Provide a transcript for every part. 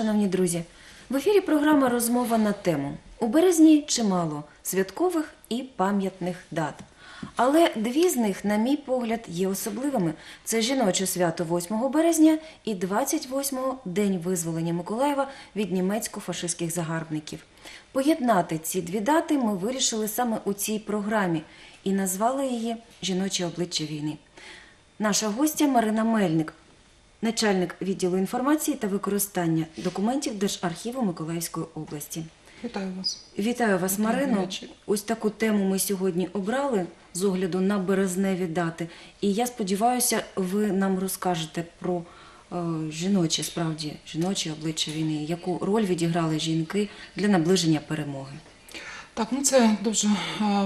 Шановні друзі. В ефірі програма Розмова на тему. У березні чимало святкових і пам'ятних дат. Але дві з них, на мій погляд, є особливими: це жіноче свято 8 березня і 28-го День визволення Миколаєва від німецько-фашистських загарбників. Поєднати ці дві дати ми вирішили саме у цій програмі і назвали її Жіноче обличчя війни. Наша гостя Марина Мельник, начальник відділу інформації та використання документів Держархіву Миколаївської області. Вітаю вас. Вітаю вас, Вітаю, Марино. вечір. Ось таку тему ми сьогодні обрали з огляду на березневі дати. І я сподіваюся, ви нам розкажете про е, жіноче, справді жіноче обличчя війни, яку роль відіграли жінки для наближення перемоги. Так, ну це дуже е,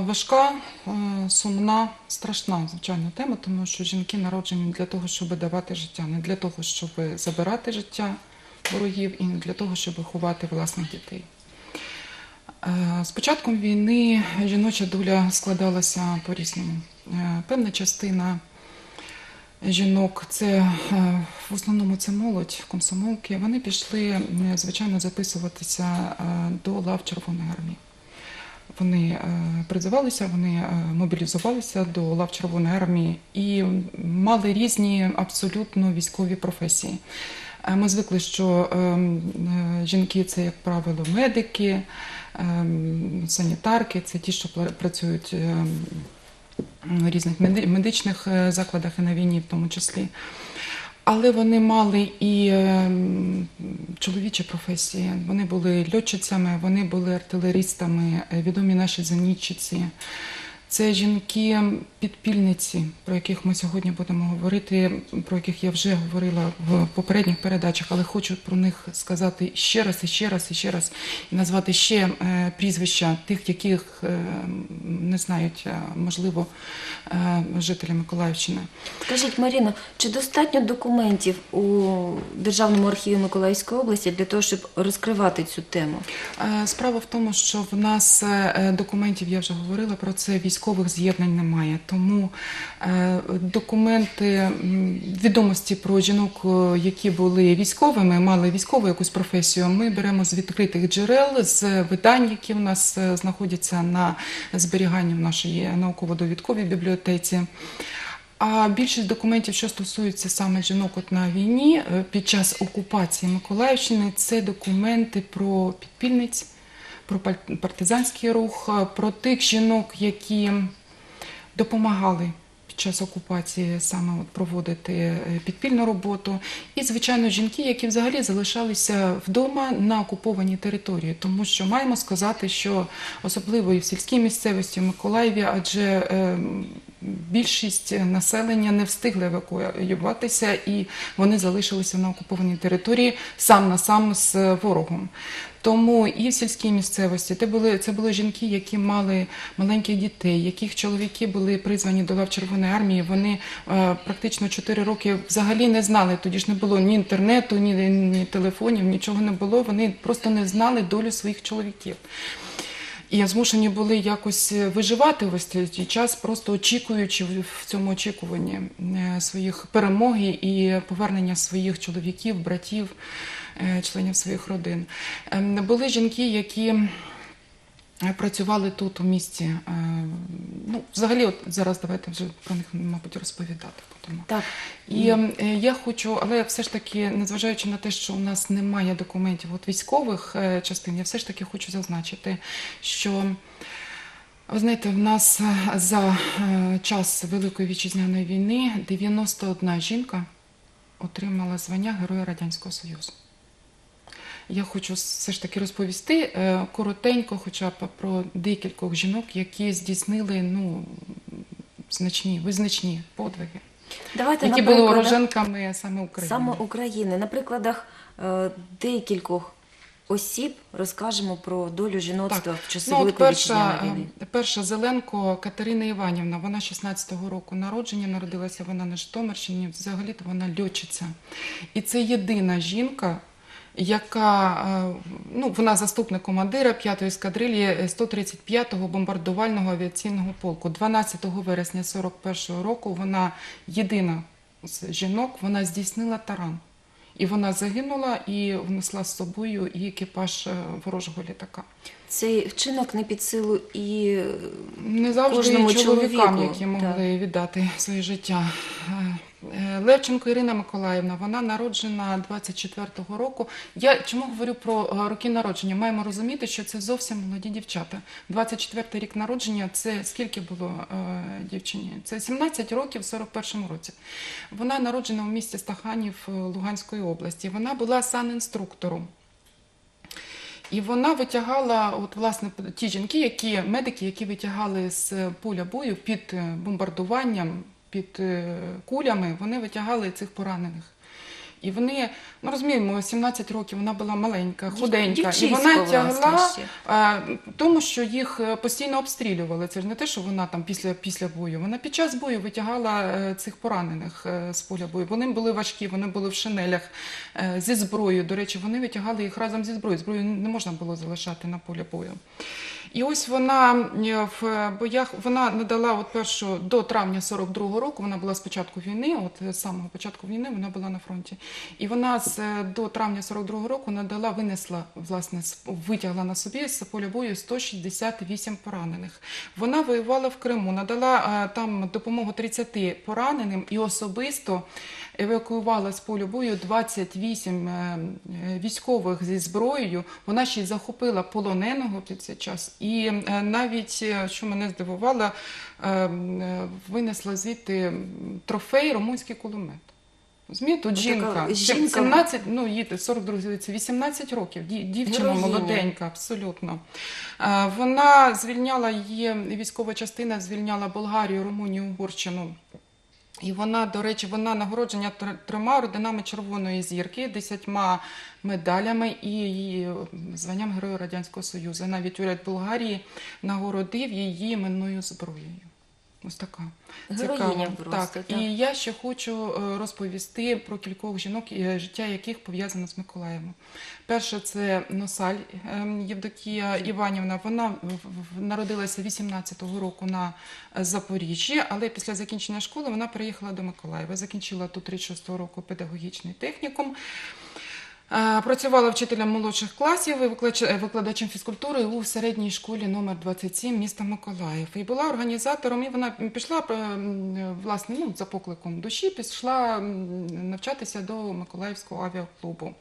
важка, е, сумна, страшна, звичайно, тема, тому що жінки народжені для того, щоб давати життя, не для того, щоб забирати життя ворогів і не для того, щоб ховати власних дітей. Е, З початком війни жіноча доля складалася по-різному. Певна частина жінок, це в основному це молодь, комсомолки, вони пішли, звичайно, записуватися до лав Червоної армії. Вони е, призивалися, вони е, мобілізувалися до лав Червоної армії і мали різні абсолютно військові професії. Е, Ми звикли, що е, е, жінки це, як правило, медики, е, санітарки, це ті, що працюють е, в різних медичних закладах і на війні, в тому числі. Але вони мали і е, чоловічі професії. Вони були льотчицями, вони були артилерістами, е, відомі наші зенітчиці. Це жінки-підпільниці, про яких ми сьогодні будемо говорити, про яких я вже говорила в попередніх передачах, але хочу про них сказати ще раз, і ще раз, і ще раз, і назвати ще е, прізвища тих, яких е, не знають, е, можливо, жителі Миколаївщини. Скажіть, Маріно, чи достатньо документів у Державному архіві Миколаївської області для того, щоб розкривати цю тему? Справа в тому, що в нас документів, я вже говорила про це, військових з'єднань немає. Тому е, документи, відомості про жінок, е, які були військовими, мали військову якусь професію, ми беремо з відкритих джерел, з видань, які в нас е, знаходяться на зберіганні в нашій науково-довідковій бібліотеці. А більшість документів, що стосуються саме жінок от на війні під час окупації Миколаївщини, це документи про підпільниць, про пар- партизанський рух, е, про тих жінок, які допомагали під час окупації саме от проводити е, підпільну роботу, і звичайно жінки, які взагалі залишалися вдома на окупованій території, тому що маємо сказати, що особливо і в сільській місцевості в Миколаєві, адже е, більшість населення не встигли евакуюватися, і вони залишилися на окупованій території сам на сам з ворогом. Тому і в сільській місцевості це були, це були жінки, які мали маленьких дітей, яких чоловіки були призвані до лав Червоної армії. Вони е, практично 4 роки взагалі не знали. Тоді ж не було ні інтернету, ні, ні телефонів, нічого не було. Вони просто не знали долю своїх чоловіків. І змушені були якось виживати весь цей час, просто очікуючи в цьому очікуванні е, своїх перемоги і повернення своїх чоловіків, братів, е, членів своїх родин. Ем, Були жінки, які е, працювали тут у місті. Е, Ну, взагалі, от зараз давайте вже про них, мабуть, розповідати будемо. Так, І е, я хочу, але все ж таки, незважаючи на те, що у нас немає документів от військових е, частин, я все ж таки хочу зазначити, що ви знаєте, в нас е, за час Великої вітчизняної війни 91 жінка отримала звання Героя Радянського Союзу. Я хочу все ж таки розповісти коротенько, хоча б про декількох жінок, які здійснили ну, значні, визначні подвиги давайте які на були прикладах уроженками саме України. саме України. На прикладах е, декількох осіб розкажемо про долю жіноцтва в часи Ну, от Великої перша, вітчизняної війни. е, перша Зеленко Катерина Іванівна, вона 16-го року народження, народилася вона на Житомирщині, взагалі-то вона льотчиця. І це єдина жінка, яка е, ну, вона заступник командира 5-ї ескадрилі 135-го бомбардувального авіаційного полку. 12 вересня 41-го року вона єдина з жінок, вона здійснила таран. І вона загинула і внесла з собою і екіпаж е, ворожого літака. Цей вчинок не під силу і е, Не завжди Кожному чоловікам, чоловіку, які могли віддати своє життя. Е, е, Левченко Ірина Миколаївна, вона народжена 24-го року. Я чому говорю про роки народження? Маємо розуміти, що це зовсім молоді дівчата. 24-й рік народження це скільки було е, дівчині? Це 17 років в 41-му році. Вона народжена в місті Стаханів Луганської області. Вона була санінструктором. І вона витягала, от власне, ті жінки, які медики, які витягали з поля бою під е, бомбардуванням, під е, кулями, вони витягали цих поранених. І вони, ну розуміємо, 17 років вона була маленька, худенька, і вона тягла а, тому, що їх е, постійно обстрілювали. Це ж не те, що вона там після, після бою. Вона під час бою витягала е, цих поранених е, з поля бою. Вони були важкі, вони були в шинелях е, зі зброєю. До речі, вони витягали їх разом зі зброєю. Зброю не можна було залишати на полі бою. І ось вона е, в боях вона надала от першу до травня 42-го року. Вона була з початку війни, от е, з самого початку війни вона була на фронті. І вона з е, до травня 42-го року надала, винесла власне витягла на собі з поля бою 168 поранених. Вона воювала в Криму, надала е, там допомогу 30 пораненим і особисто евакуювала з полю бою 28 е, військових зі зброєю. Вона ще й захопила полоненого під цей час. І е, навіть, е, що мене здивувало, винесла звідти трофей румунський кулемет. Розумієте, тут жінка, жінка- 17, ну їй 42, здається, 18 років, дівчина Героїня. молоденька, абсолютно. Вона звільняла її, військова частина звільняла Болгарію, Румунію, Угорщину. І вона, до речі, вона нагороджена трьома орденами Червоної зірки, десятьма медалями і її званням Героя Радянського Союзу. Навіть уряд Болгарії нагородив її іменною зброєю. Ось така Героїня просто, так. так. І я ще хочу е, розповісти про кількох жінок, е, життя яких пов'язано з Миколаєвом. Перше це Носаль ем, Євдокія Іванівна. Вона народилася 18-го року на е, Запоріжжі, але після закінчення школи вона переїхала до Миколаєва. Закінчила тут 36-го року педагогічний технікум. Е, Працювала вчителем молодших класів і викладачем фізкультури у середній школі номер 27 міста Миколаїв. І була організатором, і вона пішла е, власне ну, за покликом душі, пішла навчатися до Миколаївського авіаклубу.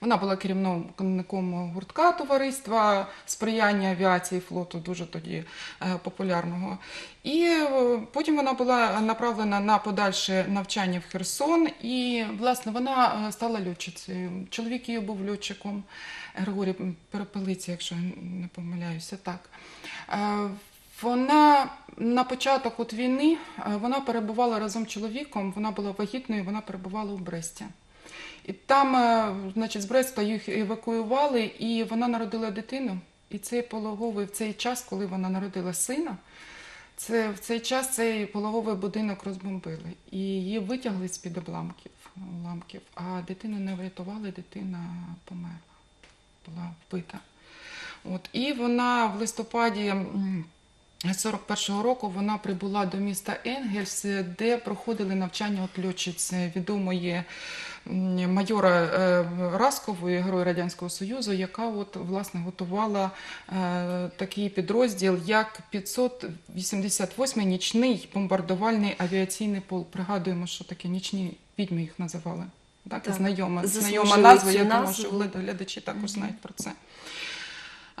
Вона була керівником гуртка товариства сприяння авіації флоту, дуже тоді е, популярного. І е, потім вона була направлена на подальше навчання в Херсон. І, власне, вона е, стала льотчицею. Чоловік її був льотчиком Григорій Перепелиці, якщо не помиляюся, так. Вона на початок от війни вона перебувала разом з чоловіком, вона була вагітною, вона перебувала у Бресті. І там, е, значить, з Бреста їх евакуювали, і вона народила дитину. І цей пологовий в цей час, коли вона народила сина, це в цей час цей пологовий будинок розбомбили. І її витягли з-під обламків, уламків, а дитину не врятували, дитина померла, була вбита. От. І вона в листопаді. 41-го року вона прибула до міста Енгельс, де проходили навчання от льотчиць відомої м, майора е, Раскової, героя Радянського Союзу, яка от, власне, готувала е, такий підрозділ, як 588-й нічний бомбардувальний авіаційний полк. Пригадуємо, що таке нічні відьми їх називали. Так, Так, знайома, знайома назва, я думаю, що глядачі глядачі також знають про це.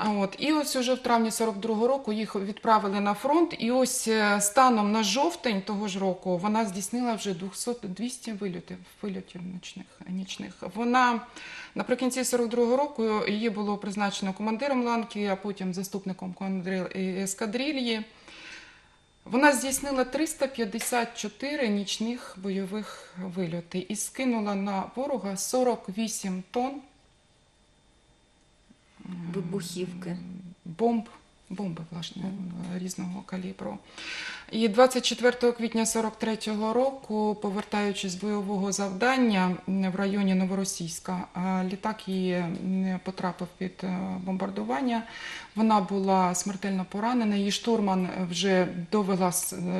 А от і ось уже в травні 42-го року їх відправили на фронт. І ось е, станом на жовтень того ж року вона здійснила вже 200, 200 вильотів, вильотів нічних, нічних. Вона наприкінці 42-го року її було призначено командиром ланки, а потім заступником ескадрильї. Вона здійснила 354 нічних бойових вильоти і скинула на ворога 48 тонн Вибухівки. бомб, бомби власне, різного калібру. І 24 квітня 43-го року, повертаючись з бойового завдання в районі Новоросійська, літак її потрапив під е, бомбардування. Вона була смертельно поранена. Її штурман вже довела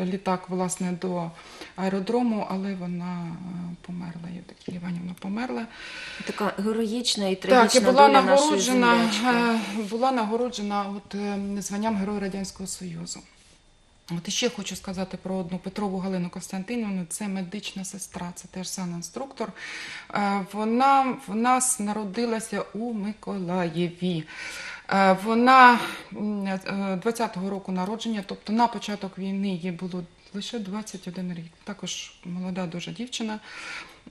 літак власне до аеродрому, але вона е, померла. Іванівна померла. Така героїчна і Так, і була доля нагороджена, е, була нагороджена от, е, званням Героя Радянського Союзу. От іще хочу сказати про одну Петрову Галину Костянтинівну. Це медична сестра, це теж санінструктор. Е, Вона в нас народилася у Миколаєві. Вона е, 20-го року народження, тобто на початок війни їй було лише 21 рік. Також молода дуже дівчина.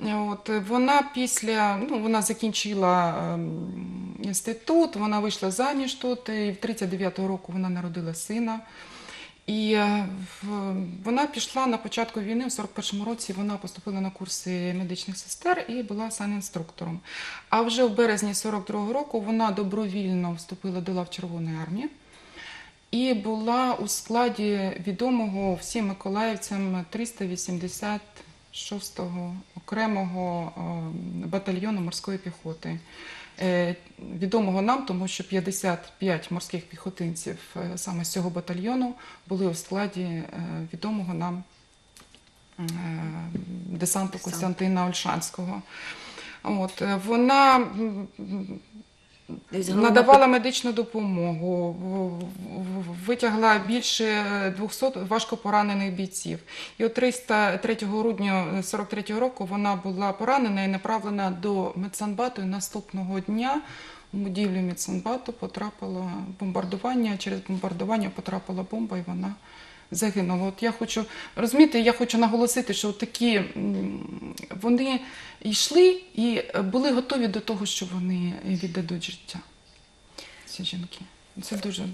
От вона після ну вона закінчила ем, інститут, вона вийшла заміж тут. І в 39-го року вона народила сина. І е, вона пішла на початку війни, в 41-му році вона поступила на курси медичних сестер і була санінструктором. А вже в березні 42-го року вона добровільно вступила до лав Червоної армії і була у складі відомого всім миколаївцям 386-го окремого е, батальйону морської піхоти. Е, Відомого нам, тому що 55 морських піхотинців е, саме з цього батальйону були у складі відомого нам десанту Костянтина Ольшанського. От, вона надавала медичну допомогу, витягла більше 200 важко поранених бійців. І от 303 грудня 43 року вона була поранена і направлена до медсанбату. І наступного дня у будівлю медсанбату потрапило бомбардування. Через бомбардування потрапила бомба, і вона загинула. От я хочу розумієте, я хочу наголосити, що такі вони йшли і були готові до того, що вони віддадуть життя. Ці жінки. Це дуже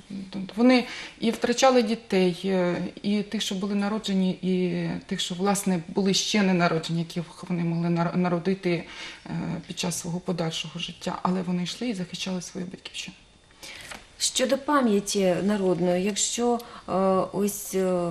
вони і втрачали дітей, е, і тих, що були народжені, і тих, що власне були ще не народжені, яких вони могли народити е, під час свого подальшого життя. Але вони йшли і захищали свою батьківщину. Щодо пам'яті народної, якщо е, ось е,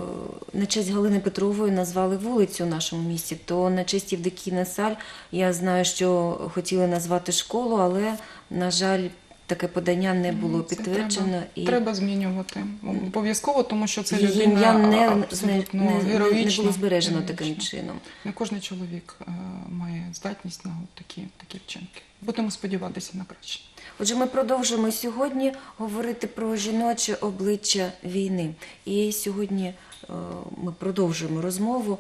на честь Галини Петрової назвали вулицю в нашому місті, то на честь Євдокіна Саль я знаю, що хотіли назвати школу, але, на жаль, таке подання не було Це підтверджено. Треба, і треба змінювати обов'язково, тому що це людина ім'я не, абсолютно не, не, не було збережено героїчна. таким чином. Не кожен чоловік е, має здатність на такі, такі вчинки. Будемо сподіватися на краще. Отже, ми продовжимо сьогодні говорити про жіноче обличчя війни. І сьогодні е, ми продовжуємо розмову.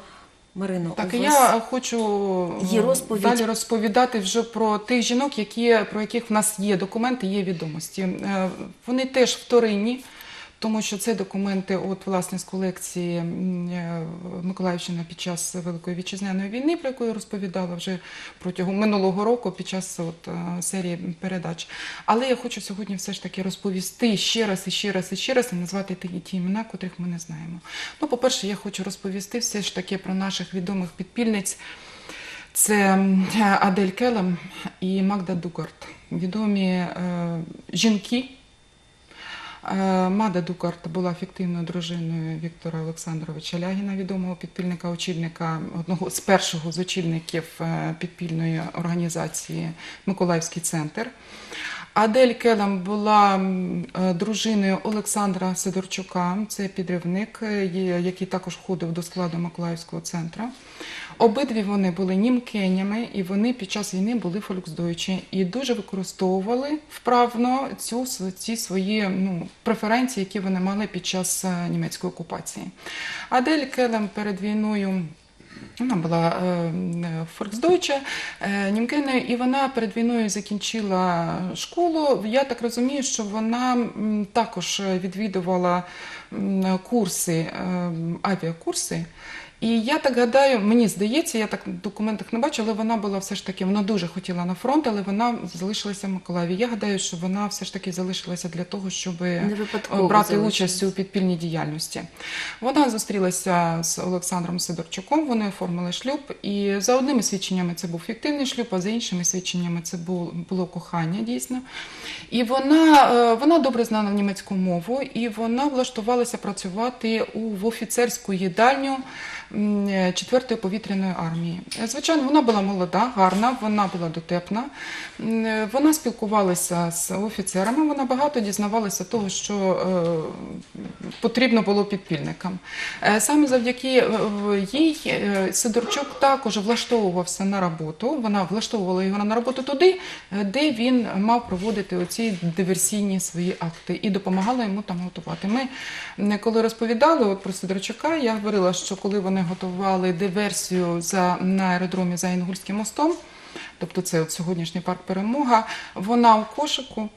Марино, Так, у вас... я хочу є розповідь? далі розповідати вже про тих жінок, які, про яких в нас є документи, є відомості. Е, Вони теж вторинні, тому що це документи от, власне, з колекції е, Миколаївщини під час Великої вітчизняної війни, про яку я розповідала вже протягом минулого року під час от, е, серії передач. Але я хочу сьогодні все ж таки розповісти ще раз і ще раз і ще раз і назвати ті, ті імена, котрих ми не знаємо. Ну, по-перше, я хочу розповісти все ж таки про наших відомих підпільниць. Це Адель Келем і Магда Дугарт. Відомі е, жінки. Е, Мада Дукарт була фіктивною дружиною Віктора Олександровича Лягіна, відомого підпільника, очільника одного з першого з очільників е, підпільної організації Миколаївський центр. Адель Келам була е, дружиною Олександра Сидорчука, це підривник, е, який також входив до складу Миколаївського центру. Обидві вони були німкенями, і вони під час війни були фольксдойчі і дуже використовували вправно цю ці свої ну, преференції, які вони мали під час е, німецької окупації. Адель Келем перед війною. Вона була форксдойча Фольксдойче, е, німкеною, і вона перед війною закінчила школу. Я так розумію, що вона також відвідувала курси, е, авіакурси. І я так гадаю, мені здається, я так в документах не бачу, але вона була все ж таки, вона дуже хотіла на фронт, але вона залишилася в Миколаєві. Я гадаю, що вона все ж таки залишилася для того, щоб випадково брати участь у підпільній діяльності. Вона зустрілася з Олександром Сидорчуком, вони оформили шлюб, і за одними свідченнями це був фіктивний шлюб, а за іншими свідченнями це було, кохання дійсно. І вона, е, вона добре знала німецьку мову, і вона влаштувалася працювати у, в офіцерську їдальню е, 4-ї повітряної армії. Е, Звичайно, вона була молода, гарна, вона була дотепна. Е, Вона спілкувалася з офіцерами, вона багато дізнавалася того, що е, потрібно було підпільникам. Е, Саме завдяки е, їй е, Сидорчук також влаштовувався на роботу. Вона влаштовувала його на роботу туди, е, де він мав проводити оці диверсійні свої акти і допомагала йому там готувати. Ми коли розповідали от про Сидорчука, я говорила, що коли вони готували диверсію за на аеродромі за Інгульським мостом, тобто це от сьогоднішній парк Перемога, вона у кошику.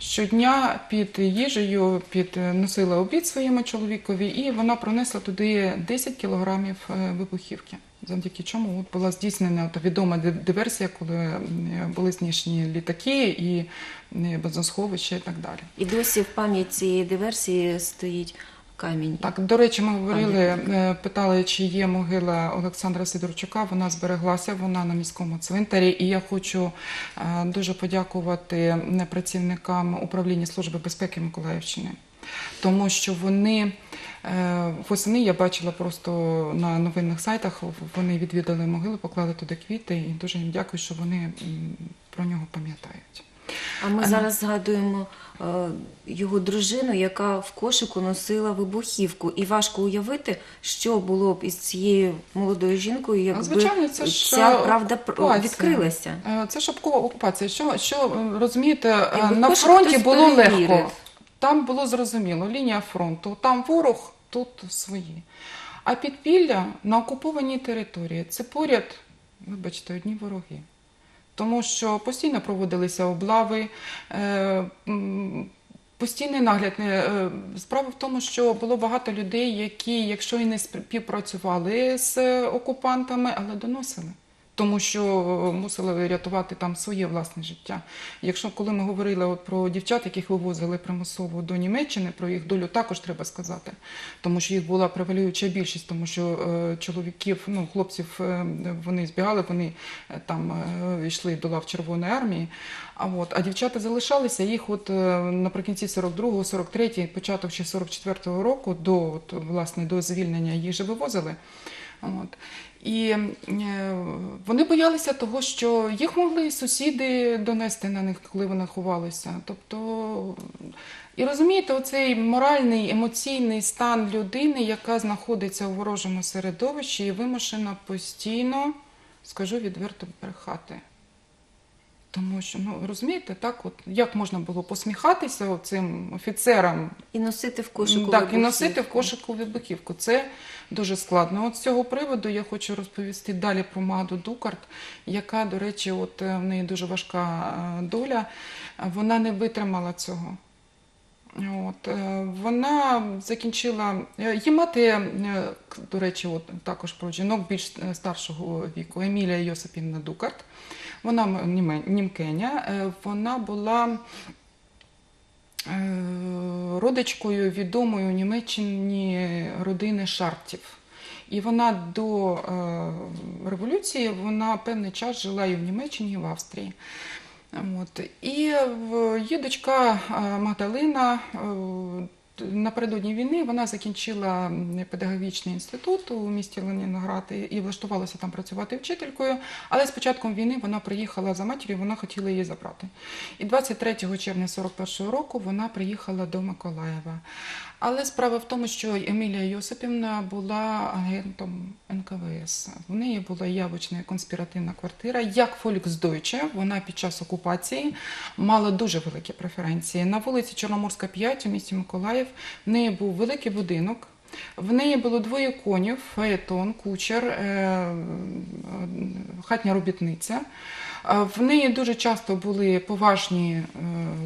Щодня під їжею підносила обід своєму чоловікові, і вона пронесла туди 10 кілограмів е, вибухівки. Завдяки чому от була здійснена та відома диверсія, коли е, були знищені літаки і е, бензосховища і так далі. І досі в пам'ять цієї диверсії стоїть камінь. Так, до речі, ми говорили, е, питали, чи є могила Олександра Сидорчука. Вона збереглася, вона на міському цвинтарі. І я хочу е, дуже подякувати працівникам управління Служби безпеки Миколаївщини, тому що вони. е, Восени я бачила просто на новинних сайтах, вони відвідали могилу, поклали туди квіти, і дуже їм дякую, що вони про нього пам'ятають. А ми Ем. зараз згадуємо е, його дружину, яка в кошику носила вибухівку. І важко уявити, що було б із цією молодою жінкою, якби звичайно, це ж, ця правда пр- окупація. відкрилася. Е, Це ж окупація. Що, що е, розумієте, е, Якби на фронті хтось було перевірив. легко. Там було зрозуміло, лінія фронту, там ворог, тут свої. А підпілля на окупованій території це поряд, вибачте, одні вороги. Тому що постійно проводилися облави, е, постійний нагляд. Е, Справа в тому, що було багато людей, які, якщо і не співпрацювали з окупантами, але доносили. Тому що е, мусили рятувати там своє власне життя. Якщо коли ми говорили от про дівчат, яких вивозили примусово до Німеччини, про їх долю також треба сказати, тому що їх була превалююча більшість, тому що е, чоловіків, ну хлопців, е, вони збігали, вони е, там е, йшли до лав Червоної армії. А от а дівчата залишалися. Їх, от е, наприкінці 42-го, 43-й, початок ще 44-го року, до от, власне до звільнення їх же вивозили. От. І е, вони боялися того, що їх могли сусіди донести на них, коли вони ховалися. Тобто, і розумієте, оцей моральний, емоційний стан людини, яка знаходиться у ворожому середовищі і вимушена постійно, скажу відверто, брехати. Тому що, ну розумієте, так, от як можна було посміхатися цим офіцерам І носити в кошику так, і носити в кошику вибухівку. Це дуже складно. От з цього приводу я хочу розповісти далі про Маду Дукарт, яка, до речі, от е, в неї дуже важка е, доля. Вона не витримала цього. От, е, вона закінчила її мати, до речі, от також про жінок більш старшого віку, Емілія Йосипівна Дукарт. Вона німкеня. Вона була родичкою відомої у Німеччині родини Шартів. І вона до е, революції вона певний час жила і в Німеччині, і в Австрії. От. І її дочка е, Магдалина е, напередодні війни вона закінчила педагогічний інститут у місті Ленінград і- влаштувалася там працювати вчителькою. Але з початком війни вона приїхала за матір'ю, вона хотіла її забрати. І 23 червня 41 року вона приїхала до Миколаєва. Але справа в тому, що Емілія Йосипівна була агентом НКВС. В неї була явочна конспіративна квартира. Як Фольксдойче, вона під час окупації мала дуже великі преференції. На вулиці Чорноморська, 5 у місті Миколаїв в неї був великий будинок. В неї було двоє конів, фаетон, кучер, е, е, хатня робітниця. В неї дуже часто були поважні е,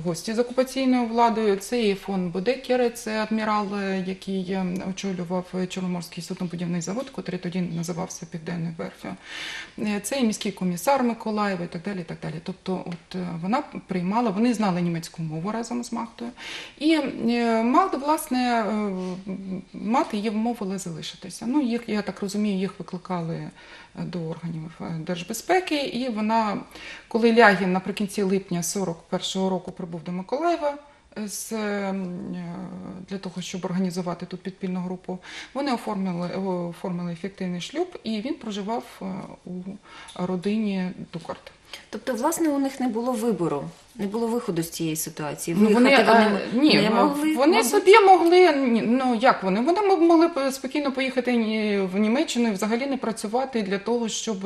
гості з окупаційною владою. Це і фон Бодекер, це адмірал, е, який е, очолював Чорноморський суднобудівний завод, який тоді називався Південною верфю. Е, Це і міський комісар Миколаєва і так далі. І так далі. Тобто, от вона приймала, вони знали німецьку мову разом з Магдою. І Магда, власне, мати її вмовила залишитися. Ну, їх, я так розумію, їх викликали до органів держбезпеки, і вона, коли Лягін наприкінці липня 41-го року прибув до Миколаєва, з, е, для того, щоб організувати тут підпільну групу. Вони оформили, оформили ефективний шлюб, і він проживав е, у родині Дукарт. Тобто, власне, у них не було вибору, не було виходу з цієї ситуації. Ну, вони, вони е, ні, не могли. вони мабуть. собі могли, ну як вони? Вони могли спокійно поїхати в Німеччину і взагалі не працювати для того, щоб,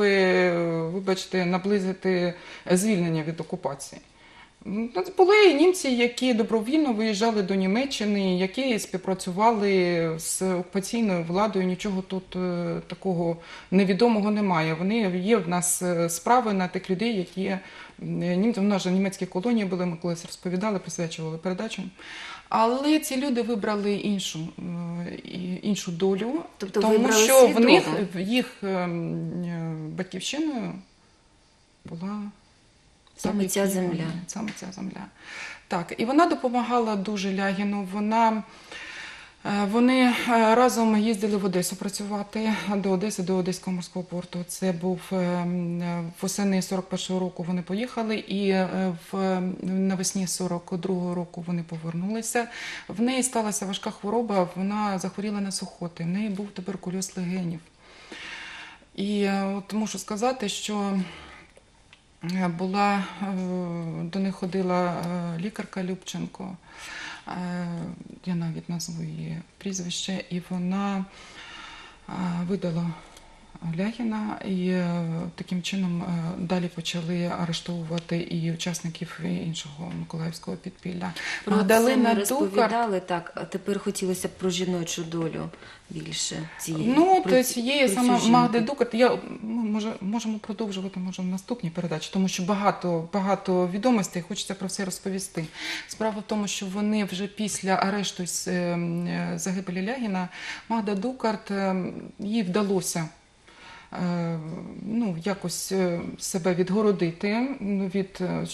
вибачте, наблизити звільнення від окупації. Ну, Були німці, які добровільно виїжджали до Німеччини, які співпрацювали з окупаційною владою. Нічого тут е, такого невідомого немає. Вони є в нас е, справи на тих людей, які е, німці, в нас же німецькі колонії були, ми колись розповідали, присвячували передачу. Але ці люди вибрали іншу, іншу долю, Тобто тому що в них їх ем, батьківщиною була Саме ця земля. Саме ця земля. Так, і вона допомагала дуже Лягіну. Вона, е, вони е, разом їздили в Одесу працювати до Одеси, до Одеського морського порту. Це був е, восени 41-го року вони поїхали, і в навесні 42-го року вони повернулися. В неї сталася важка хвороба, вона захворіла на сухоти. В неї був туберкульоз легенів. І от мушу сказати, що була е, до них ходила е, лікарка Любченко. Е, Я навіть назву її прізвище, і вона е, видала Лягіна, і е, таким чином е, далі почали арештовувати і учасників іншого миколаївського підпілля. Про Магдалина це розповідали, так, а тепер хотілося б про жіночу долю більше цієї. Ну, про то цієї саме. Магди Дукат, я ми може, можемо продовжувати може, в наступній передачі, тому що багато, багато відомостей, хочеться про все розповісти. Справа в тому, що вони вже після арешту з е, загибелі Лягіна, Магда Дукарт, е, їй вдалося. Е, Ну, якось е, себе відгородити ну, від е,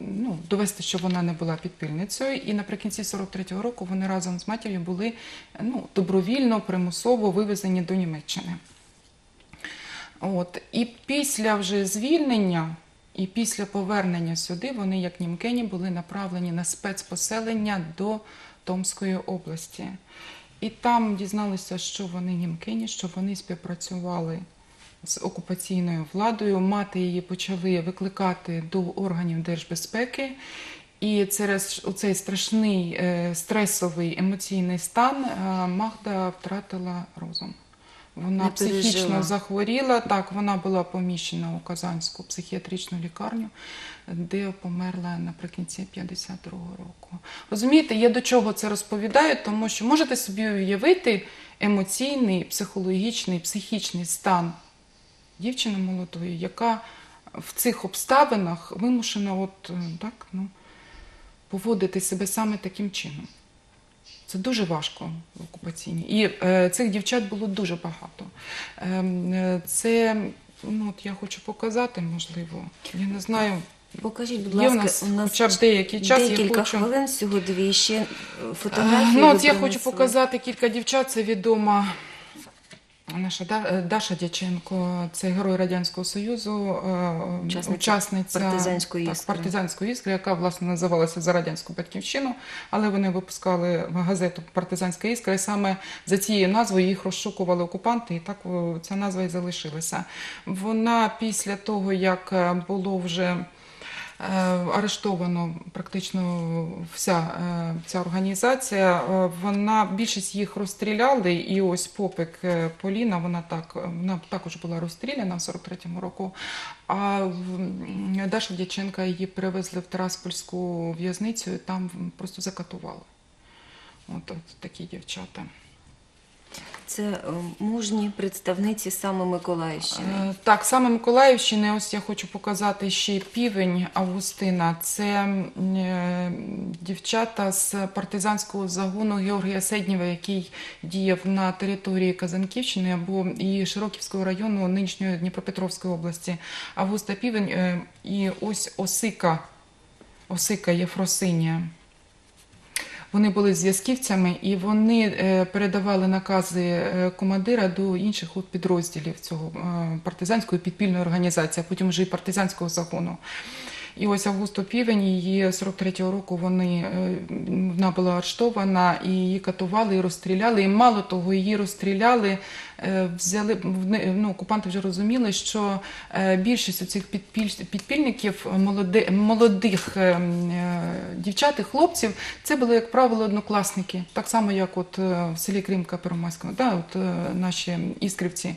ну, довести, що вона не була підпільницею. І наприкінці 43-го року вони разом з матір'ю були ну, добровільно, примусово вивезені до Німеччини. От. І після вже звільнення, і після повернення сюди вони, як німкені, були направлені на спецпоселення до Томської області. І там дізналися, що вони німкені, що вони співпрацювали з окупаційною владою. Мати її почали викликати до органів держбезпеки. І через цей страшний е, стресовий емоційний стан е, Магда втратила розум. Вона Не психічно пережила. захворіла. Так, вона була поміщена у Казанську психіатричну лікарню, де померла наприкінці 52-го року. Розумієте, я до чого це розповідаю, тому що можете собі уявити емоційний, психологічний, психічний стан дівчини молодої, яка в цих обставинах вимушена от, е, так, ну, поводити себе саме таким чином. Це дуже важко в окупаційній. І е, цих дівчат було дуже багато. Ем, е, це, ну, от я хочу показати, можливо, я не знаю. Покажіть, будь Є ласка, у нас, у нас хоча б деякий час. я декілька хочу... хвилин, всього дві ще е, Е, фотографії. Ну, от я хочу показати кілька дівчат. Це відома наша е, Даша Дяченко, це герой Радянського Союзу, е, Учасниця учасниця партизанської так, «Іскри». партизанської іскри, яка власне називалася за радянську батьківщину, але вони випускали газету Партизанська іскра, і саме за цією назвою їх розшукували окупанти, і так ця назва і залишилася. Вона після того, як е, було вже Е, Арештовано практично вся е, ця організація. Е, Вона більшість їх розстріляли, і ось попик е, Поліна, вона так вона також була розстріляна в 43-му року. А Даша Дяченка її перевезли в Тираспольську в'язницю, і там просто закатували. От, от такі дівчата. Це е, мужні представниці саме Миколаївщини. Е, Так, саме Миколаївщини, ось я хочу показати ще півень Августина. Це е, дівчата з партизанського загону Георгія Седнєва, який діяв на території Казанківщини або і Широківського району нинішньої Дніпропетровської області. Августа Півень і ось Осика, Осика Єфросинія. Вони були зв'язківцями і вони е, передавали накази е, командира до інших підрозділів цього е, партизанської підпільної організації, а потім вже і партизанського загону. І ось Августу Півень, її 43-го року вони, е, вона була арештована, і її катували, і розстріляли. І мало того, її розстріляли, е, взяли, ну, окупанти вже розуміли, що е, більшість цих підпіль, підпільників, молоди, молодих е, м, е, дівчат і хлопців, це були, як правило, однокласники. Так само, як от в селі Кримка Первомайському, да, от наші іскрівці.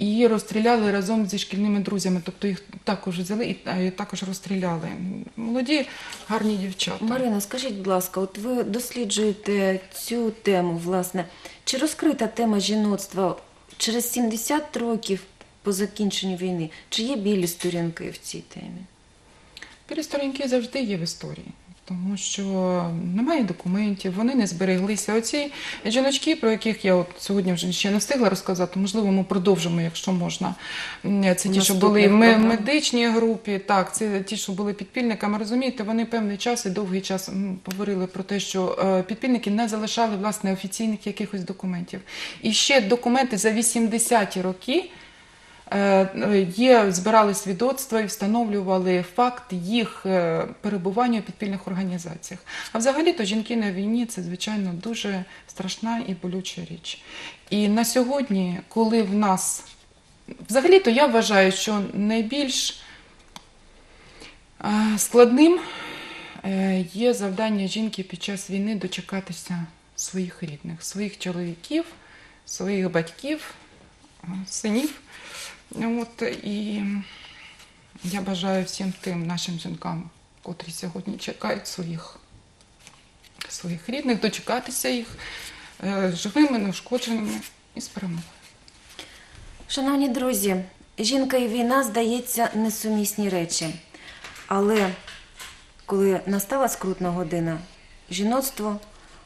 Її розстріляли разом зі шкільними друзями, тобто їх також взяли і також розстріляли. Молоді, гарні дівчата. Марина, скажіть, будь ласка, от ви досліджуєте цю тему, власне, чи розкрита тема жіноцтва через 70 років по закінченню війни? Чи є білі сторінки в цій темі? Білі сторінки завжди є в історії, тому що немає документів, вони не збереглися. Оці жіночки, про яких я от сьогодні вже ще не встигла розказати, можливо, ми продовжимо, якщо можна. Це ті, що були в медичній групі, так, це ті, що були підпільниками. Розумієте, вони певний час і довгий час говорили про те, що е, підпільники не залишали власне офіційних якихось документів. І ще документи за 80-ті роки. Е, Є, збирали свідоцтва і встановлювали факт їх е, перебування у підпільних організаціях. А взагалі-то жінки на війні це, звичайно, дуже страшна і болюча річ. І на сьогодні, коли в нас взагалі-то я вважаю, що найбільш е, складним є завдання жінки під час війни дочекатися своїх рідних, своїх чоловіків, своїх батьків, синів. Ну, От, і я бажаю всім тим нашим жінкам, котрі сьогодні чекають своїх, своїх рідних, дочекатися їх е, живими, неушкодженими і з перемогою. Шановні друзі, жінка і війна, здається, несумісні речі. Але коли настала скрутна година, жіноцтво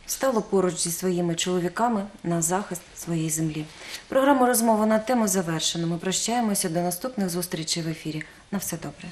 стало поруч зі своїми чоловіками на захист своєї землі. Програму розмови на тему завершено. Ми прощаємося до наступних зустрічей в ефірі. На все добре.